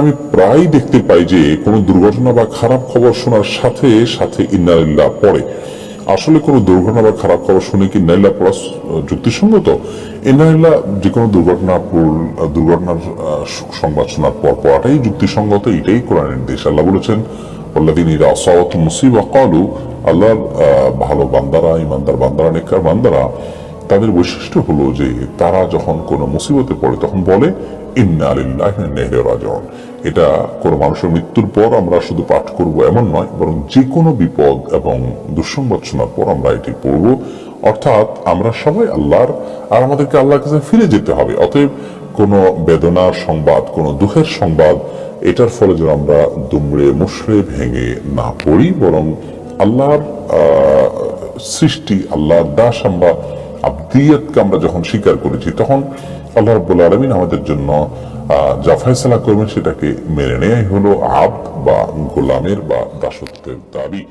আমি প্রায় দেখতে পাই যে কোনো দুর্ঘটনা বা খারাপ খবর শোনার সাথে সাথে ইন্নালিল্লাহ পড়ে। আসলে কোনো দুর্ঘটনা বা খারাপ খবর শুনে কি ইন্নালিল্লাহ পড়া যুক্তিসঙ্গত? ইন্নালিল্লাহ যে কোনো দুর্ঘটনা দুর্ঘটনার সংবাদ শোনার পর পড়াটাই যুক্তিসঙ্গত, এটাই কোরআনের নির্দেশ। আল্লাহ বলেছেন আল্লাদিন ইরা আসাওয়াত মুসিবা কালু আল্লাহর ভালো বান্দারা, ইমানদার বান্দারা, নেককার বান্দারা, তাদের বৈশিষ্ট্য হলো যে তারা যখন কোনো মুসিবতে পড়ে, তখন বলে এটা কোনো মানুষের মৃত্যুর পর আমরা শুধু পাঠ করব এমন নয়, বরং যে কোনো বিপদ এবং দুঃসংবাদ পর আমরা এটি পড়ব। অর্থাৎ আমরা সবাই আল্লাহর, আর আমাদেরকে আল্লাহর কাছে ফিরে যেতে হবে। অতএব কোনো বেদনার সংবাদ, কোনো দুঃখের সংবাদ, এটার ফলে যেন আমরা দুমড়ে মুশড়ে ভেঙে না পড়ি, বরং আল্লাহর সৃষ্টি, আল্লাহর দাস আমরা আব্দিয়তকে আমরা যখন স্বীকার করেছি, তখন আল্লাহ রব্বুল আলমিন আমাদের জন্য যা ফয়সালা করবেন সেটাকে মেনে নেয়াই হলো আব বা গোলামের বা দাসত্বের দাবি।